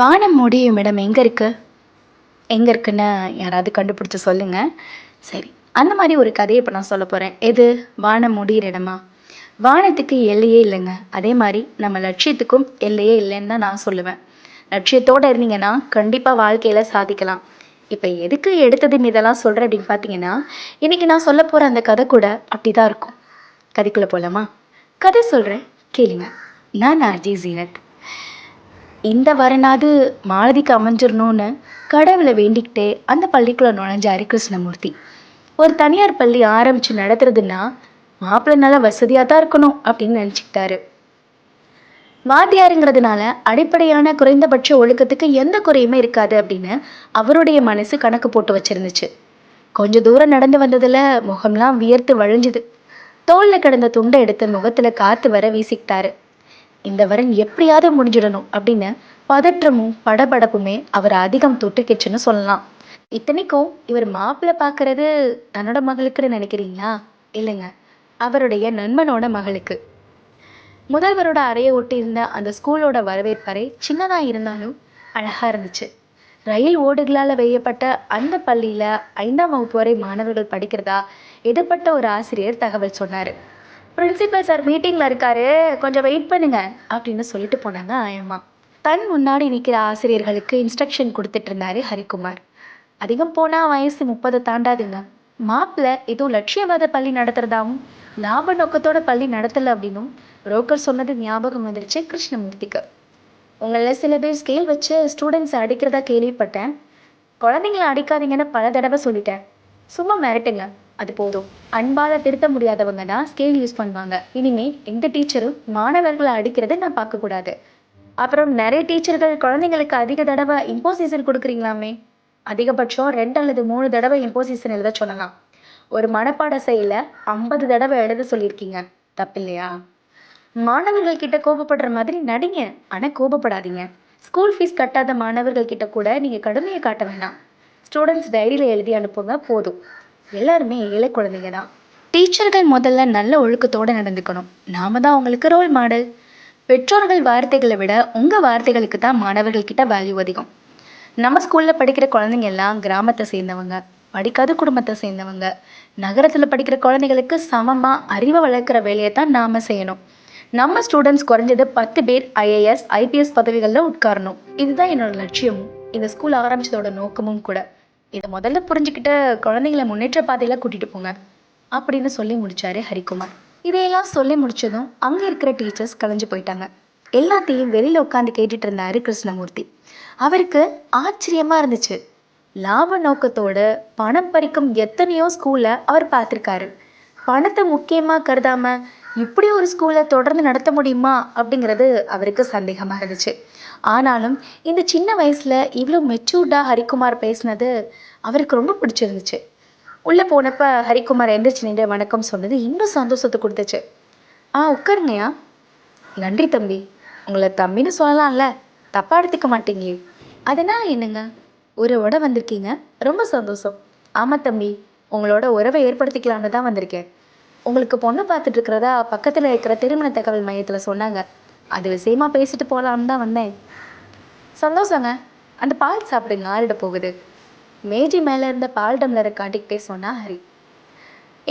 வானம் முடியும் இடம் எங்கே இருக்குது எங்கே இருக்குன்னு யாராவது கண்டுபிடிச்சி சொல்லுங்கள் சரி அந்த மாதிரி ஒரு கதையை இப்போ நான் சொல்ல போகிறேன் எது? வானம் முடிகிற இடமா? வானத்துக்கு எல்லையே இல்லைங்க. அதே மாதிரி நம்ம லட்சியத்துக்கும் எல்லையே இல்லைன்னு தான் நான் சொல்லுவேன். லட்சியத்தோடு இருந்தீங்கன்னா கண்டிப்பாக வாழ்க்கையில் சாதிக்கலாம். இப்போ எதுக்கு எடுத்தது இதெல்லாம் சொல்கிறேன் அப்படின்னு பார்த்தீங்கன்னா இன்றைக்கி நான் சொல்ல போகிற அந்த கதை கூட அப்படி தான் இருக்கும். கதைக்குள்ளே போகலாமா கதை சொல்கிறேன் கேளுங்க. நான் அஜய் ஜீனத் இந்த வரனாவது மாலதிக்கு அமைஞ்சிடணும்னு கடவுளை வேண்டிக்கிட்டே அந்த பள்ளிக்குள்ளே நுழைஞ்சாரு கிருஷ்ணமூர்த்தி. ஒரு தனியார் பள்ளி ஆரம்பித்து நடத்துறதுன்னா மாப்பிள்ளை நல்லா வசதியாக தான் இருக்கணும் அப்படின்னு நினச்சிக்கிட்டாரு. வாத்தியாருங்கிறதுனால அடிப்படையான குறைந்தபட்ச ஒழுக்கத்துக்கு எந்த குறையுமே இருக்காது அப்படின்னு அவருடைய மனசு கணக்கு போட்டு வச்சிருந்துச்சு. கொஞ்ச தூரம் நடந்து வந்ததுல முகம்லாம் வியர்த்து வழிஞ்சுது. தோல்ல கிடந்த துண்டை எடுத்து முகத்துல காத்து வர வீசிக்கிட்டாரு. இந்த வரன் எப்படியாவது முடிஞ்சிடணும் அப்படின்னு பதற்றமும் படபடப்புமே அவர் அதிகம் தொட்டுக்கிச்சுன்னு சொல்லலாம். இத்தனைக்கும் இவர் மாப்பிள்ளை பார்க்கறது தன்னோட மகளுக்குன்னு நினைக்கிறீங்களா? இல்லைங்க அவருடைய நண்பனோட மகளுக்கு. முதல்வரோட அறையை ஒட்டி இருந்த அந்த ஸ்கூலோட வரவேற்பறை சின்னதாக இருந்தாலும் அழகா இருந்துச்சு. ரயில் ஓடுகளால் வெய்யப்பட்ட அந்த பள்ளியில் ஐந்தாம் வகுப்பு வரை மாணவர்கள் படிக்கிறதா எதிர்பட்ட ஒரு ஆசிரியர் தகவல் சொன்னார். பிரின்சிபல் சார் மீட்டிங்கில் இருக்காரு. கொஞ்சம் வெயிட் பண்ணுங்க. அப்படின்னு சொல்லிட்டு போனாங்க ஆயம்மா. தன் முன்னாடி நிற்கிற ஆசிரியர்களுக்கு இன்ஸ்ட்ரக்ஷன் கொடுத்துட்டு இருந்தாரு ஹரிக்குமார் அதிகம் போனால் வயசு முப்பதை தாண்டாதுங்க. மாப்பிள்ளை ஏதோ லட்சியவாத பள்ளி நடத்துறதாவும் லாப நோக்கத்தோட பள்ளி நடத்தலை அப்படின்னும் புரோக்கர் சொன்னது ஞாபகம் வந்துருச்சு கிருஷ்ணமூர்த்திக்கு. உங்களில் சில பேர் ஸ்கேல் வச்சு ஸ்டூடெண்ட்ஸை அடிக்கிறதா கேள்விப்பட்டேன். குழந்தைங்கள அடிக்காதீங்கன்னு பல தடவை சொல்லிட்டேன். சும்மா மிரட்டுங்க. அது போதும். அன்பால திருத்த முடியாதவங்க தான் ஸ்கேல் யூஸ் பண்ணுவாங்க. இனிமே எந்த டீச்சரும் மாணவர்களை அடிக்கிறதை நான் பார்க்கக்கூடாது அப்புறம் நிறைய டீச்சர்கள் குழந்தைங்களுக்கு அதிக தடவை இம்போசிஷன் கொடுக்குறீங்களாமே? அதிகபட்சம் ரெண்டு அல்லது மூணு தடவை இம்போசிஷன் எழுத சொல்லலாம். ஒரு மனப்பாட செயல ஐம்பது தடவை எழுத சொல்லியிருக்கீங்க. தப்பு இல்லையா மாணவர்கள் கிட்ட கோபப்படுற மாதிரி நடிங்க. ஆனா கோபப்படாதீங்க. ஸ்கூல் ஃபீஸ் கட்டாத மாணவர்கள் கிட்ட கூட நீங்க கடுமையை காட்ட வேண்டாம். ஸ்டூடெண்ட்ஸ் டைரியில எழுதி அனுப்புங்க போதும். எல்லாருமே ஏழை குழந்தைங்க தான் டீச்சர்கள் முதல்ல நல்ல ஒழுக்கத்தோடு நடந்துக்கணும். நாம தான் அவங்களுக்கு ரோல் மாடல் பெற்றோர்கள் வார்த்தைகளை விட உங்கள் வார்த்தைகளுக்கு தான் மாணவர்கள் கிட்ட வேல்யூ அதிகம். நம்ம ஸ்கூலில் படிக்கிற குழந்தைங்க எல்லாம் கிராமத்தை சேர்ந்தவங்க படிக்காத குடும்பத்தை சேர்ந்தவங்க. நகரத்தில் படிக்கிற குழந்தைகளுக்கு சமமாக அறிவை வளர்க்குற வேலையை தான் நாம் செய்யணும். நம்ம ஸ்டூடெண்ட்ஸ் குறைஞ்சது பத்து பேர் ஐஏஎஸ் ஐபிஎஸ் பதவிகளில் உட்காரணும். இதுதான் என்னோட லட்சியமும். இந்த ஸ்கூல் ஆரம்பித்ததோட நோக்கமும் கூட. இதை முதல்ல புரிஞ்சுக்கிட்டு குழந்தைங்களை முன்னேற்ற பாதையில கூட்டிட்டு போங்க அப்படின்னு சொல்லி முடிச்சாரு ஹரிக்குமார் இதையெல்லாம் சொல்லி முடிச்சதும் அங்க இருக்கிற டீச்சர்ஸ் கலைஞ்சு போயிட்டாங்க. எல்லாத்தையும் வெளியில உட்காந்து கேட்டுட்டு இருந்தாரு கிருஷ்ணமூர்த்தி. அவருக்கு ஆச்சரியமா இருந்துச்சு. லாப நோக்கத்தோட பணம் பறிக்கும் எத்தனையோ ஸ்கூல்ல அவர் பார்த்திருக்காரு. பணத்தை முக்கியமா கருதாம இப்படி ஒரு ஸ்கூலை தொடர்ந்து நடத்த முடியுமா அப்படிங்கிறது அவருக்கு சந்தேகமா இருந்துச்சு. ஆனாலும் இந்த சின்ன வயசுல இவ்வளோ மெச்சூர்டாக ஹரிக்குமார் பேசினது அவருக்கு ரொம்ப பிடிச்சிருந்துச்சு. உள்ளே போனப்ப ஹரிக்குமார் எந்திரிச்சு நின்று வணக்கம் சொன்னது இன்னும் சந்தோஷத்தை கொடுத்துச்சு. ஆ உட்காருங்கய்யா. நன்றி தம்பி. உங்களை தம்பின்னு சொல்லலாம்ல. தப்பா எடுத்துக்க மாட்டீங்க அதனால் என்னங்க? உறவோட வந்திருக்கீங்க. ரொம்ப சந்தோஷம். ஆமாம் தம்பி. உங்களோட உறவை ஏற்படுத்திக்கலாம்னு தான் வந்திருக்கேன். உங்களுக்கு பொண்ணு பார்த்துட்டு இருக்கிறதா? பக்கத்தில் இருக்கிற திருமண தகவல் மையத்தில் சொன்னாங்க. அது விஷயமா பேசிட்டு போகலான்னு தான் வந்தேன். சந்தோஷங்க. அந்த பால் சாப்பிடுங்க ஆறிட போகுது. மேஜி மேலே இருந்த பால் டம்ளரை காட்டிக்கிட்டே சொன்னா ஹரி.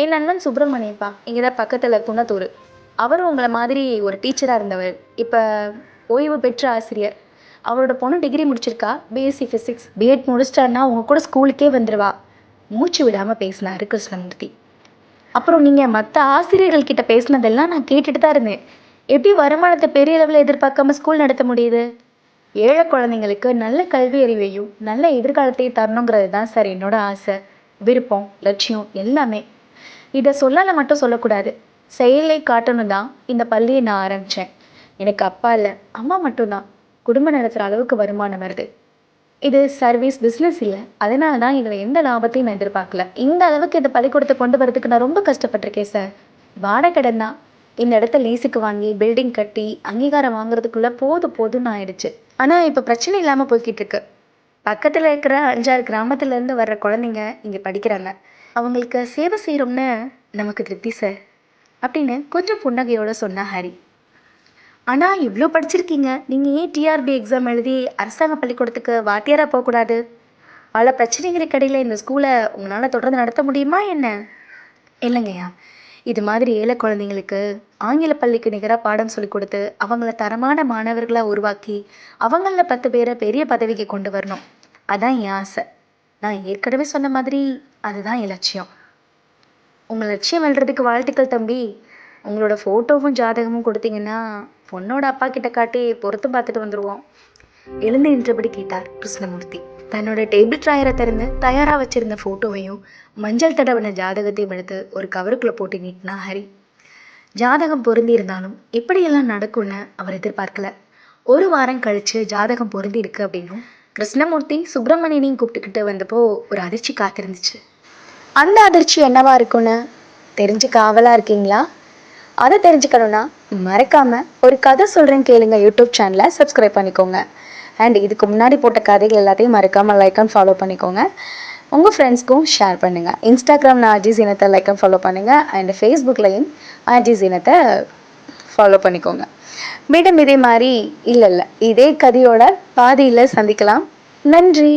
என் நண்பன் சுப்பிரமணியப்பா இங்கே தான் பக்கத்தில் குணத்தூர் அவரும் உங்களை மாதிரி ஒரு டீச்சராக இருந்தவர். இப்போ ஓய்வு பெற்ற ஆசிரியர். அவரோட பொண்ணு டிகிரி முடிச்சிருக்கா பிஎஸ்சி ஃபிசிக்ஸ் பிஎட் முடிச்சிட்டான்னா உங்கள் கூட ஸ்கூலுக்கே வந்துடுவா மூச்சு விடாமல் பேசினாரு கிருஷ்ணமூர்த்தி. அப்புறம் நீங்கள் மற்ற ஆசிரியர்கள்கிட்ட பேசினதெல்லாம் நான் கேட்டுட்டு தான் இருந்தேன். எப்படி வருமானத்தை பெரிய அளவில் எதிர்பார்க்காம ஸ்கூல் நடத்த முடியுது? ஏழை குழந்தைங்களுக்கு நல்ல கல்வி அறிவையும் நல்ல எதிர்காலத்தையும் தரணுங்கிறது தான் சார் என்னோட ஆசை விருப்பம் லட்சியம் எல்லாமே. இதை சொல்லால் மட்டும் சொல்லக்கூடாது. செயலை காட்டணும் தான் இந்த பள்ளியை நான் ஆரம்பித்தேன் எனக்கு அப்பா இல்லை அம்மா மட்டும்தான். குடும்பம் நடத்துகிற அளவுக்கு வருமானம் வருது. இது சர்வீஸ் பிஸ்னஸ் இல்லை. அதனால தான் இதில் எந்த லாபத்தையும் நான் எதிர்பார்க்கல. இந்த அளவுக்கு இந்த பள்ளிக்கூடத்தை கொண்டு வரதுக்கு நான் ரொம்ப கஷ்டப்பட்டிருக்கேன் சார் வாடகடன் தான். இந்த இடத்த லீஸுக்கு வாங்கி பில்டிங் கட்டி அங்கீகாரம் வாங்குறதுக்குள்ள போதும் போதும்னு ஆயிடுச்சு. ஆனால் இப்போ பிரச்சனை இல்லாமல் போய்கிட்டு இருக்கு. பக்கத்தில் இருக்கிற அஞ்சாறு கிராமத்துல இருந்து வர்ற குழந்தைங்க இங்கே படிக்கிறாங்க. அவங்களுக்கு சேவை செய்கிறோம்னு நமக்கு திருப்தி சார் அப்படின்னு கொஞ்சம் புன்னகையோட சொன்னா ஹரி. ஆனால் இவ்வளோ படிச்சிருக்கீங்க. நீங்கள் ஏன் டிஆர்பி எக்ஸாம் எழுதி அரசாங்க பள்ளிக்கூடத்துக்கு வாத்தியாராக போகக்கூடாது? பல பிரச்சனைகளுக்கு இடையில இந்த ஸ்கூலை உங்களால் தொடர்ந்து நடத்த முடியுமா என்ன? இல்லைங்கய்யா. இது மாதிரி ஏழை குழந்தைங்களுக்கு ஆங்கில பள்ளிக்கு நிகராக பாடம் சொல்லி கொடுத்து அவங்கள தரமான மாணவர்களாக உருவாக்கி அவங்கள பத்து பேரை பெரிய பதவிக்கு கொண்டு வரணும். அதான் என் ஆசை. நான் ஏற்கனவே சொன்ன மாதிரி அதுதான் என் லட்சியம். உங்கள் லட்சியம் வெல்றதுக்கு வாழ்த்துக்கள் தம்பி. உங்களோட ஃபோட்டோவும் ஜாதகமும் கொடுத்தீங்கன்னா பொண்ணோட அப்பா கிட்ட காட்டி பொருத்தம் பார்த்துட்டு வந்துடுவோம் எழுந்து நின்றபடி கேட்டார் கிருஷ்ணமூர்த்தி. தன்னோட டேபிள் ட்ராயரை திறந்து தயாராக வச்சிருந்த ஃபோட்டோவையும் மஞ்சள் தடவின ஜாதகத்தையும் எடுத்து ஒரு கவருக்குள்ளே போட்டு நீட்டினா ஹரி. ஜாதகம் பொருந்தி இருந்தாலும் எப்படியெல்லாம் நடக்கும்னு அவர் எதிர்பார்க்கல. ஒரு வாரம் கழித்து ஜாதகம் பொருந்தி இருக்கு அப்படின்னும் கிருஷ்ணமூர்த்தி சுப்பிரமணியனையும் கூப்பிட்டுக்கிட்டு வந்தப்போ ஒரு அதிர்ச்சி காத்திருந்துச்சு. அந்த அதிர்ச்சி என்னவா இருக்கும்னு தெரிஞ்சுக்க ஆவலாக இருக்கீங்களா? அதை தெரிஞ்சுக்கணும்னா மறக்காமல் ஒரு கதை சொல்கிறேன்னு கேளுங்க யூடியூப் சேனலை சப்ஸ்கிரைப் பண்ணிக்கோங்க. அண்ட் இதுக்கு முன்னாடி போட்ட கதைகள் எல்லாத்தையும் மறக்காமல் லைக் அண்ட் ஃபாலோ பண்ணிக்கோங்க. உங்கள் ஃப்ரெண்ட்ஸ்க்கும் ஷேர் பண்ணுங்கள் இன்ஸ்டாகிராமில் அஜி சீனத்தை லைக் அண்ட் ஃபாலோ பண்ணுங்கள் அண்ட் ஃபேஸ்புக்லையும் அஜி சீனத்தை ஃபாலோ பண்ணிக்கோங்க. மீண்டும் இதே மாதிரி இல்லை இல்லை இதே கதையோட பாதியில் சந்திக்கலாம். நன்றி!